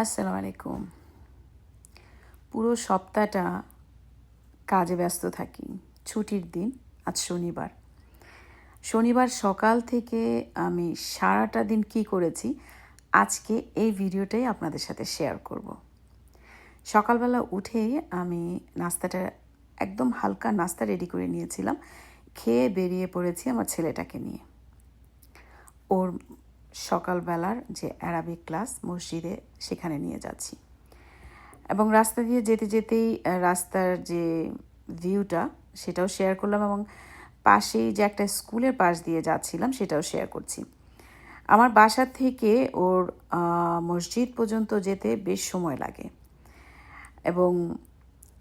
আসসালামু আলাইকুম পুরো সপ্তাহটা কাজে ব্যস্ত থাকি। ছুটির দিন, আজ শনিবার। শনিবার সকাল থেকে আমি সারাটা দিন কি করেছি, আজকে এই ভিডিওটাই আপনাদের সাথে শেয়ার করব। সকালবেলা উঠেই আমি নাস্তাটা, একদম হালকা নাস্তা রেডি করে নিয়েছিলাম। খেয়ে বেরিয়ে পড়েছি আমার ছেলেটাকে নিয়ে। ওর সকালবেলার যে অ্যারাবিক ক্লাস মসজিদে সেখানে নিয়ে যাচ্ছি। এবং রাস্তা দিয়ে যেতে যেতেই রাস্তার যে ভিউটা সেটাও শেয়ার করলাম এবং পাশেই যে একটা স্কুলের পাশ দিয়ে যাচ্ছিলাম সেটাও শেয়ার করছি। আমার বাসা থেকে ওর মসজিদ পর্যন্ত যেতে বেশ সময় লাগে। এবং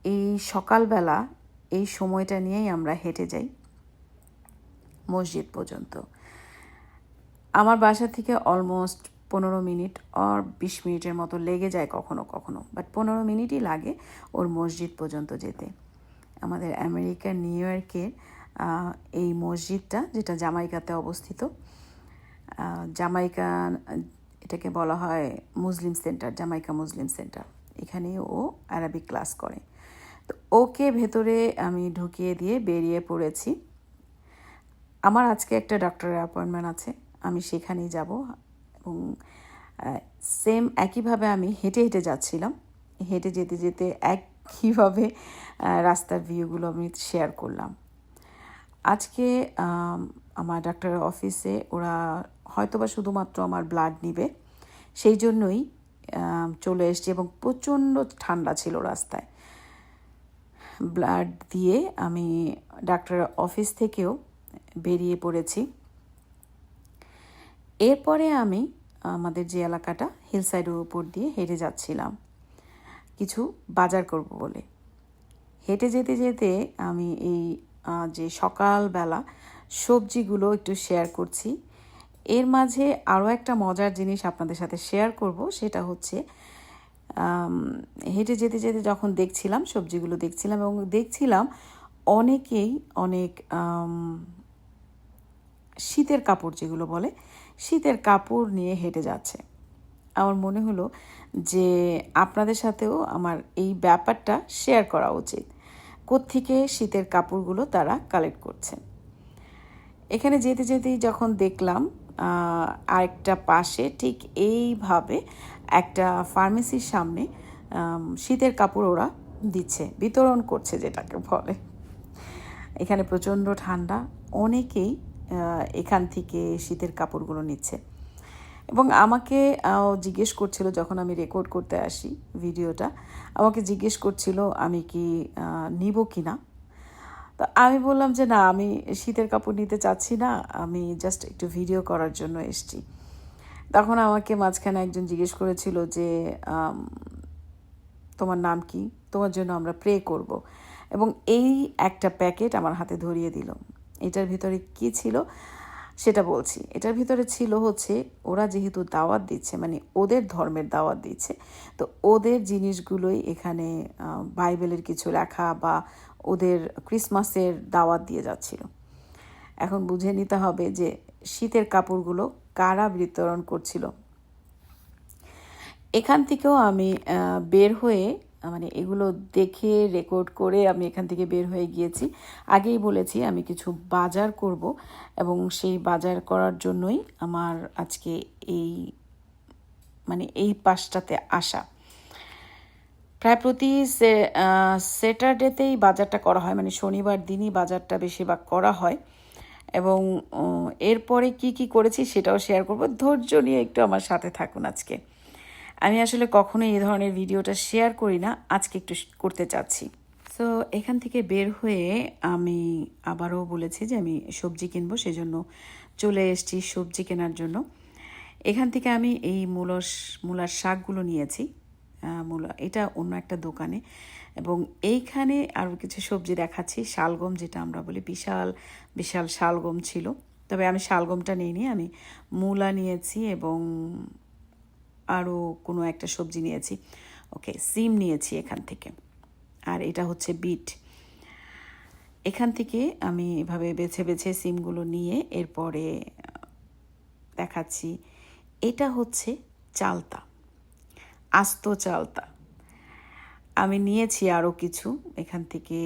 এই সকালবেলা এই সময়টা নিয়েই আমরা হেঁটে যাই মসজিদ পর্যন্ত। আমার বাসা থেকে অলমোস্ট পনেরো মিনিট আর বিশ মিনিটের মতো লেগে যায় কখনো কখনো বাট পনেরো মিনিটই লাগে ওর মসজিদ পর্যন্ত যেতে। আমাদের আমেরিকার নিউ ইয়র্কের এই মসজিদটা, যেটা জামাইকাতে অবস্থিত জামাইকা, এটাকে বলা হয় Muslim center, Jamaica Muslim center. এখানে ও আরবিক ক্লাস করে। তো ওকে ভেতরে আমি ঢুকিয়ে দিয়ে বেরিয়ে পড়েছি। আমার আজকে একটা ডক্টরের অ্যাপয়েন্টমেন্ট আছে। আমি সেখানেই যাব এবং সেম একইভাবে আমি হেঁটে হেঁটে যাচ্ছিলাম। হেঁটে যেতে যেতে একইভাবে রাস্তার ভিউগুলো আমি শেয়ার করলাম। আজকে আমার ডাক্তারের অফিসে ওরা হয়তোবা শুধুমাত্র আমার ব্লাড নিবে। সেই জন্যই চলে এসছি এবং প্রচণ্ড ঠান্ডা ছিল রাস্তায়। ব্লাড দিয়ে আমি ডাক্তারের অফিস থেকেও বেরিয়ে পড়েছি। এরপরে আমি আমাদের যে এলাকাটা হিল সাইডের উপর দিয়ে হেঁটে যাচ্ছিলাম। কিছু বাজার করব বলে। হেঁটে যেতে যেতে আমি এই যে সকালবেলা সবজিগুলো একটু শেয়ার করছি, এর মাঝে আরও একটা মজার জিনিস আপনাদের সাথে শেয়ার করব, সেটা হচ্ছে হেঁটে যেতে যেতে যখন দেখছিলাম, সবজিগুলো দেখছিলাম এবং দেখছিলাম অনেকেই অনেক শীতের কাপড় যেগুলো বলে শীতের কাপড় নিয়ে হেঁটে যাচ্ছে। আমার মনে হলো যে আপনাদের সাথেও আমার এই ব্যাপারটা শেয়ার করা উচিত। কোত্থেকে শীতের কাপড়গুলো তারা কালেক্ট করছে। এখানে যেতে যেতেই যখন দেখলাম আরেকটা পাশে ঠিক এইভাবে একটা ফার্মেসির সামনে শীতের কাপড় ওরা দিচ্ছে, বিতরণ করছে যেটাকে বলে। এখানে প্রচণ্ড ঠান্ডা, অনেকেই এখান থেকে শীতের কাপড়গুলো নিচ্ছে। এবং আমাকে জিজ্ঞেস করছিল যখন আমি রেকর্ড করতে আসি ভিডিওটা, আমাকে জিজ্ঞেস করছিল আমি কি নিব কি না তো আমি বললাম যে না, আমি শীতের কাপড় নিতে চাচ্ছি না, আমি জাস্ট একটু ভিডিও করার জন্য এসছি। তখন আমাকে মাঝখানে একজন জিজ্ঞেস করেছিল যে তোমার নাম কি? তোমার জন্য আমরা প্রে করব। এবং এই একটা প্যাকেট আমার হাতে ধরিয়ে দিল। এটার ভিতরে কি ছিল সেটা বলছি। এটার ভিতরে ছিল হচ্ছে ওরা যেহেতু দাওয়াত দিচ্ছে মানে ওদের ধর্মের দাওয়াত দিচ্ছে, তো ওদের জিনিসগুলোই এখানে বাইবেলের কিছু লেখা বা ওদের ক্রিসমাসের দাওয়াত দিয়ে যাচ্ছিল। এখন বুঝে নিতে হবে যে শীতের কাপড়গুলো কারা বিতরণ করছিল। এখান থেকেও আমি বের হয়ে মানে এগুলো দেখে রেকর্ড করে আমি এখান থেকে বের হয়ে গিয়েছি। আগেই বলেছি আমি কিছু বাজার করব এবং সেই বাজার করার জন্যই আমার আজকে এই মানে এই পাশটাতে আসা। প্রায় প্রতি স্যাটারডেতেই বাজারটা করা হয় মানে শনিবার দিনই বাজারটা বেশিরভাগ করা হয়। এবং এরপরে কি কি করেছি সেটাও শেয়ার করব। ধৈর্য নিয়ে একটু আমার সাথে থাকুন আজকে। আমি আসলে কখনোই এই ধরনের ভিডিওটা শেয়ার করি না, আজকে একটু করতে চাচ্ছি। তো এখান থেকে বের হয়ে আমি আবারও বলেছি যে আমি সবজি কিনবো, সেজন্য চলে এসেছি সবজি কেনার জন্য। এখান থেকে আমি এই মূলস, মূলার শাকগুলো নিয়েছি। মূলা, এটা অন্য একটা দোকানে। এবং এইখানে আরও কিছু সবজি দেখাচ্ছি, শালগম যেটা আমরা বলি, বিশাল বিশাল শালগম ছিল। তবে আমি শালগমটা নিয়ে নিইনি, আমি মূলা নিয়েছি এবং আরও কোনো একটা সবজি নিয়েছি। ওকে সিম নিয়েছি এখান থেকে। আর এটা হচ্ছে বিট। এখান থেকে আমি এভাবে বেছে বেছে সিমগুলো নিয়ে এরপরে দেখাচ্ছি। এটা হচ্ছে চালতা, আস্ত চালতা। আমি নিয়েছি আরও কিছু। এখান থেকে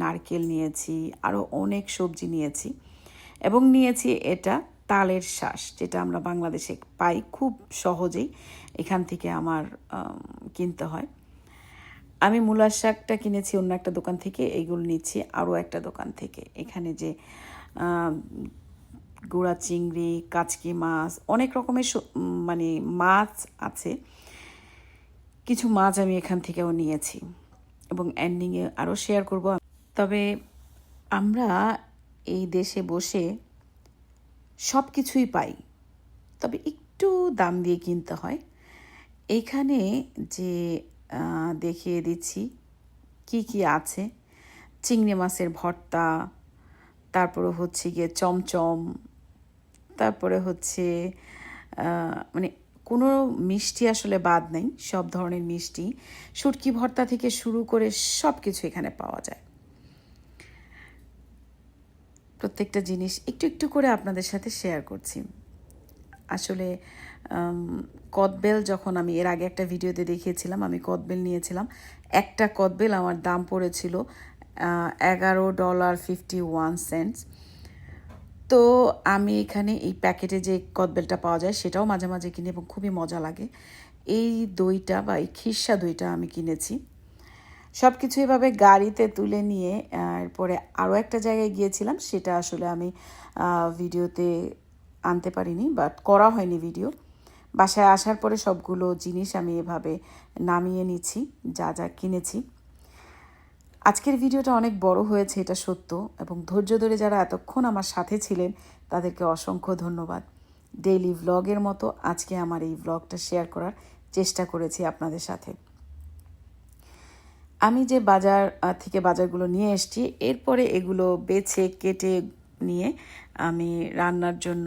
নারকেল নিয়েছি, আরও অনেক সবজি নিয়েছি। এবং নিয়েছি এটা তালের শ্বাস, যেটা আমরা বাংলাদেশে পাই খুব সহজেই, এখান থেকে আমার কিনতে হয়। আমি মূলার শাকটা কিনেছি অন্য একটা দোকান থেকে এইগুলো নিচ্ছি আরও একটা দোকান থেকে। এখানে যে গুঁড়া চিংড়ি, কাচকি মাছ, অনেক রকমের মানে মাছ আছে। কিছু মাছ আমি এখান থেকেও নিয়েছি এবং এন্ডিংয়ে আরও শেয়ার করব। তবে আমরা এই দেশে বসে সব কিছুই পাই। তবে একটু দাম দিয়ে কিনতে হয়। এইখানে যে দেখিয়ে দিচ্ছি কি কি আছে। চিংড়ি মাছের ভর্তা, তারপরে হচ্ছে গিয়ে চমচম, তারপরে হচ্ছে মানে কোনো মিষ্টি আসলে বাদ নেই, সব ধরনের মিষ্টি। শুটকি ভর্তা থেকে শুরু করে সব কিছু এখানে পাওয়া যায়। প্রত্যেকটা জিনিস একটু একটু করে আপনাদের সাথে শেয়ার করছি। আসলে কদবেল যখন আমি এর আগে একটা ভিডিওতে দেখিয়েছিলাম, আমি কদবেল নিয়েছিলাম, একটা কদবেল আমার দাম পড়েছিল এগারো ডলার ফিফটি ওয়ান সেন্টস। তো আমি এখানে এই প্যাকেটে যে কদবেলটা পাওয়া যায়, সেটাও মাঝে মাঝে কিনি এবং খুবই মজা লাগে। এই দইটা বা এই খিরসা দইটা আমি কিনেছি। সব কিছু এভাবে গাড়িতে তুলে নিয়ে, এরপরে আরও একটা জায়গায় গিয়েছিলাম, সেটা আসলে আমি ভিডিওতে আনতে পারিনি বাট করা হয়নি ভিডিও বাসায় আসার পরে সবগুলো জিনিস আমি এভাবে নামিয়ে নিচ্ছি, যা যা কিনেছি। আজকের ভিডিওটা অনেক বড় হয়েছে, এটা সত্য, এবং ধৈর্য ধরে যারা এতক্ষণ আমার সাথে ছিলেন, তাদেরকে অসংখ্য ধন্যবাদ। ডেইলি ভ্লগের মতো আজকে আমার এই ভ্লগটা শেয়ার করার চেষ্টা করেছি আপনাদের সাথে। আমি যে বাজার থেকে বাজারগুলো নিয়ে এসেছি, এরপরে এগুলো বেছে, কেটে নিয়ে আমি রান্নার জন্য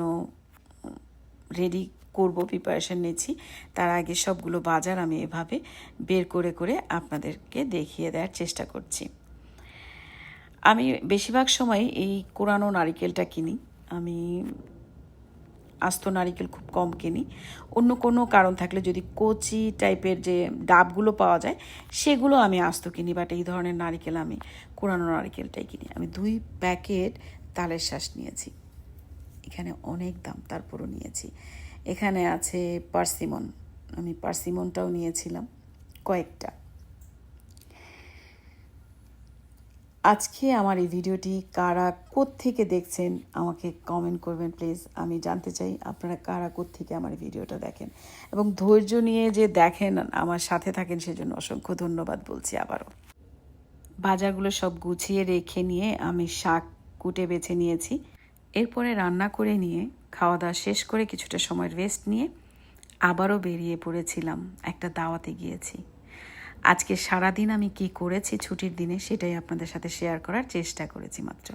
রেডি করব প্রিপারেশান নিয়েছি তার আগে সবগুলো বাজার আমি এভাবে বের করে করে আপনাদেরকে দেখিয়ে দেওয়ার চেষ্টা করছি। আমি বেশিরভাগ সময় এই কোরানো নারিকেলটা কিনি। আমি আস্ত নারিকেল খুব কম কিনি। অন্য কোনো কারণ থাকলে যদি কচি টাইপের যে ডাবগুলো পাওয়া যায়, সেগুলো আমি আস্ত কিনি বাট এই ধরনের নারিকেল আমি কোরানো নারিকেলটাই কিনি। আমি দুই প্যাকেট তালের শ্বাস নিয়েছি। এখানে অনেক দাম, তারপরও নিয়েছি। এখানে আছে পার্সিমন। আমি পার্সিমনটাও নিয়েছিলাম কয়েকটা। আজকে আমার এই ভিডিওটি কারা থেকে দেখছেন আমাকে কমেন্ট করবেন প্লিজ আমি জানতে চাই আপনারা কারা থেকে আমার ভিডিওটা দেখেন। এবং ধৈর্য নিয়ে যে দেখেন, আমার সাথে থাকেন, সেজন্য অসংখ্য ধন্যবাদ বলছি আবারও। বাজারগুলো সব গুছিয়ে রেখে নিয়ে আমি শাক কুটে বেছে নিয়েছি। এরপরে রান্না করে নিয়ে খাওয়া দাওয়া শেষ করে কিছুটা সময় রেস্ট নিয়ে আবারও বেরিয়ে পড়েছিলাম, একটা দাওয়াতে গিয়েছি। আজকে সারাদিন আমি কি করেছি ছুটির দিনে সেটাই আপনাদের সাথে শেয়ার করার চেষ্টা করেছি মাত্র।